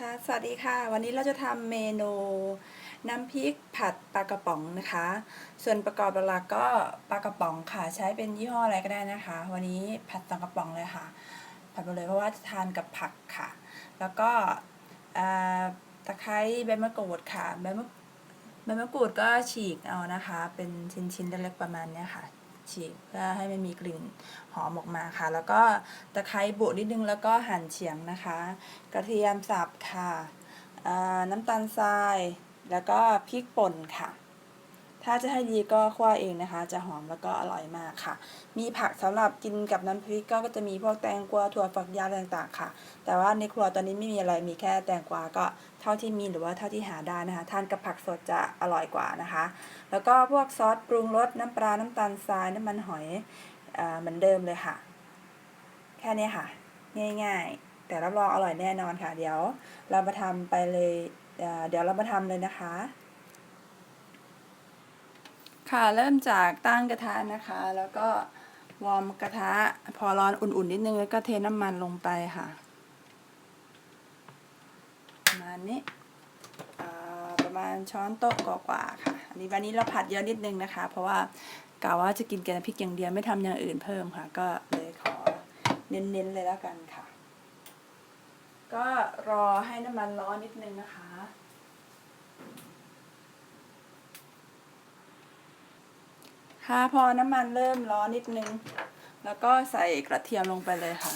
ค่ะสวัสดีค่ะ วันนี้เราจะทำเมนูน้ำพริกผัดปลากระป๋องนะคะ ส่วนประกอบหลักก็ปลากระป๋องค่ะ ใช้เป็นยี่ห้ออะไรก็ได้นะคะ วันนี้ผัดปลากระป๋องเลยค่ะ ผัดไปเลยเพราะว่าจะทานกับผักค่ะ แล้วก็ตะไคร้ใบมะกรูดค่ะใบมะใบมะกรูดก็ฉีกเอานะคะ เป็นชิ้นๆเล็กๆประมาณนี้ค่ะ ฉีกเพื่อให้มันมีกลิ่นหอมออกมาค่ะ แล้วก็ตะไคร้บุนิดนึงแล้วก็หั่นเฉียงนะคะ กระเทียมสับค่ะน้ำตาลทราย แล้วก็พริกป่นค่ะ ถ้าจะให้ดีก็คั่วเองนะคะ จะหอมแล้วก็อร่อยมากค่ะ มีผักสำหรับกินกับน้ำพริกก็จะมีพวกแตงกวาถั่วฝักยาวต่างๆค่ะ แต่ว่าในครัวตอนนี้ไม่มีอะไรมีแค่แตงกวาก็เท่าที่มีหรือว่าเท่าที่หาได้นะคะ ทานกับผักสดจะอร่อยกว่านะคะ แล้วก็พวกซอสปรุงรสน้ำปลาน้ำตาลทรายน้ำมันหอยอเหมือนเดิมเลยค่ะ แค่นี้ค่ะ ง่ายๆ แต่รับรองอร่อยแน่นอนค่ะ เดี๋ยวเรามาทำไปเลยเเดี๋ยวเรามาทำเลยนะคะ ค่ะเริ่มจากตั้งกระทะนะคะ แล้วก็วอร์มกระทะ พอร้อนอุ่นๆนิดนึงแล้วก็เทน้ำมันลงไปค่ะประมาณนี้ประมาณช้อนโต๊ะกว่าๆค่ะอันนี้วันนี้เราผัดเยอะนิดนึงนะคะ เพราะว่ากะว่าจะกินแกงพริกอย่างเดียวไม่ทำอย่างอื่นเพิ่มค่ะ ก็เลยขอเน้นๆเลยแล้วกันค่ะ ก็รอให้น้ำมันร้อนนิดนึงนะคะ ค่ะพอน้ำมันเริ่มร้อนนิดนึง แล้วก็ใส่กระเทียมลงไปเลยค่ะ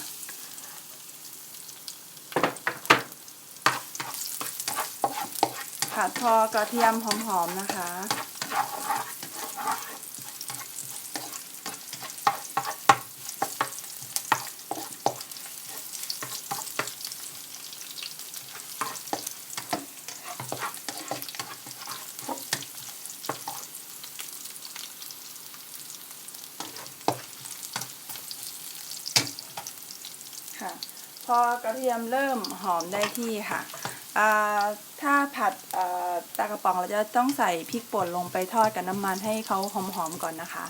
ผัดพอกระเทียมหอมๆนะคะ ค่ะ พอกระเทียมเริ่มหอมได้ที่ค่ะถ้าผัดอ่าปลากระป๋องเราจะต้องใส่พริกป่นลงไปทอดกับน้ำมันให้เขาหอมๆก่อนนะคะ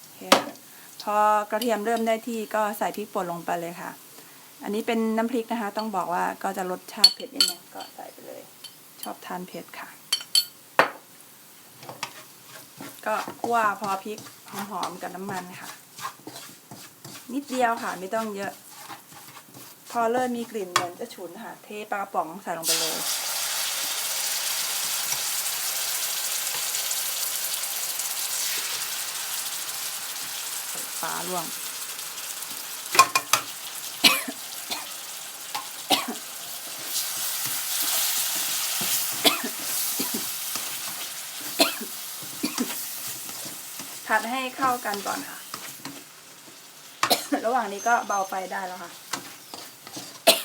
โอเคค่ะพอกระเทียมเริ่มได้ที่ก็ใส่พริกป่นลงไปเลยค่ะ อันนี้เป็นน้ำพริกนะคะ ต้องบอกว่าก็จะรสชาติเผ็ดนิดนึงก็ใส่ไปเลย ชอบทานเผ็ดค่ะ ก็คั่วพอพริกหอมๆกับน้ำมันค่ะ นิดเดียวค่ะ ไม่ต้องเยอะ พอเริ่มมีกลิ่นเหมือนจะฉุนค่ะ เทปลากระป๋องใส่ลงไปเลยฟ้าล่วง ผัดให้เข้ากันก่อนค่ะ ระหว่างนี้ก็เบาไฟได้แล้วค่ะ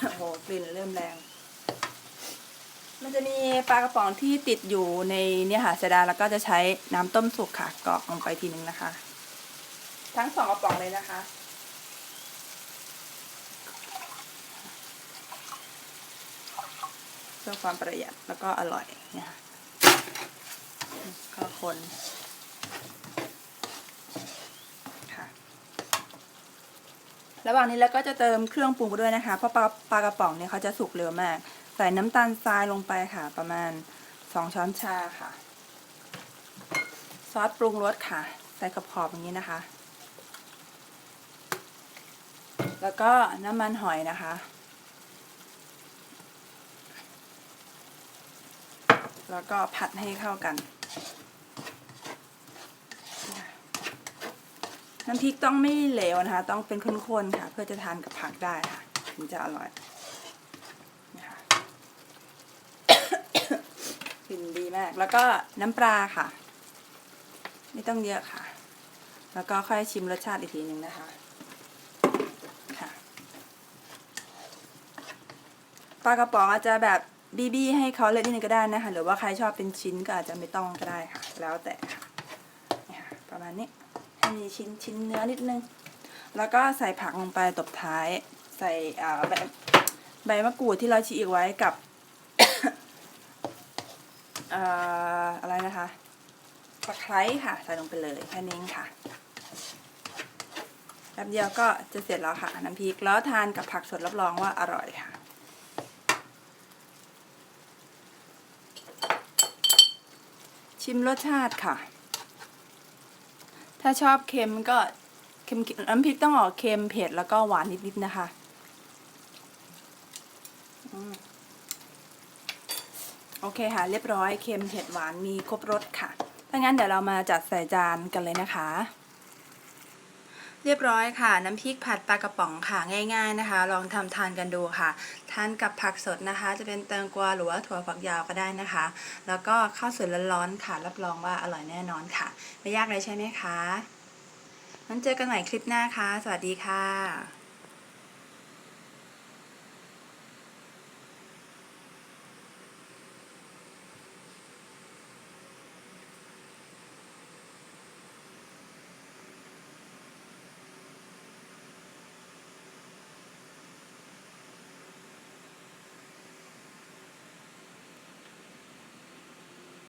โอ้โหกลิ่นเริ่มแรง มันจะมีปลากระป๋องที่ติดอยู่ในเนี่ยค่ะเสดาแล้วก็จะใช้น้ำต้มสุกค่ะกรอกลงไปทีนึงนะคะ ทั้งสองกระป๋องเลยนะคะเพื่อความประหยัดแล้วก็อร่อยเนี่ยก็คน ค่ะ ระหว่างนี้เราก็จะเติมเครื่องปรุงไปด้วยนะคะ เพราะปลาปลากระป๋องเนี่ยเขาจะสุกเร็วมาก ใส่น้ำตาลทรายลงไปค่ะ ประมาณสองช้อนชาค่ะ ซอสปรุงรสค่ะ ใส่ขอบอย่างนี้นะคะ แล้วก็น้ำมันหอยนะคะ แล้วก็ผัดให้เข้ากัน น้ำพริกต้องไม่เหลวนะคะ ต้องเป็นข้นๆค่ะ เพื่อจะทานกับผักได้ค่ะ ถึงจะอร่อยนะคะกลิ่นดีมาก แล้วก็น้ำปลาค่ะ ไม่ต้องเยอะค่ะ แล้วก็ค่อยชิมรสชาติอีกทีหนึ่งนะคะค่ะปลากระป๋องอาจจะแบบบีบีให้เขาเล็กนิดนึงก็ได้นะคะ หรือว่าใครชอบเป็นชิ้นก็อาจจะไม่ต้องก็ได้ค่ะ แล้วแต่ค่ะประมาณนี้ มีชิ้นชิ้นเนื้อนิดนึง แล้วก็ใส่ผักลงไปตบท้าย ใส่ใบใบมะกรูดที่เราฉีกไว้กับอะไรนะคะตะไคร้ค่ะ ใส่ลงไปเลยแค่นี้ค่ะแป๊บเดียวก็จะเสร็จแล้วค่ะน้ำพริกแล้วทานกับผักสดรับรองว่าอร่อยค่ะ ชิมรสชาติค่ะ ถ้าชอบเค็มก็เค็มน้ำพริกต้องออกเค็มเผ็ดแล้วก็หวานนิดๆนะคะโอเคค่ะ เรียบร้อยเค็มเผ็ดหวานมีครบรสค่ะ ถ้างั้นเดี๋ยวเรามาจัดใส่จานกันเลยนะคะ เรียบร้อยค่ะ น้ำพริกผัดปลากระป๋องค่ะง่าย ๆนะคะ ลองทำทานกันดูค่ะ ทานกับผักสดนะคะ จะเป็นแตงกวาหรือว่าถั่วฝักยาวก็ได้นะคะ แล้วก็ข้าวสวยร้อนๆค่ะ รับรองว่าอร่อยแน่นอนค่ะ ไม่ยากเลยใช่ไหมคะงั้นเจอกันใหม่คลิปหน้าค่ะ สวัสดีค่ะ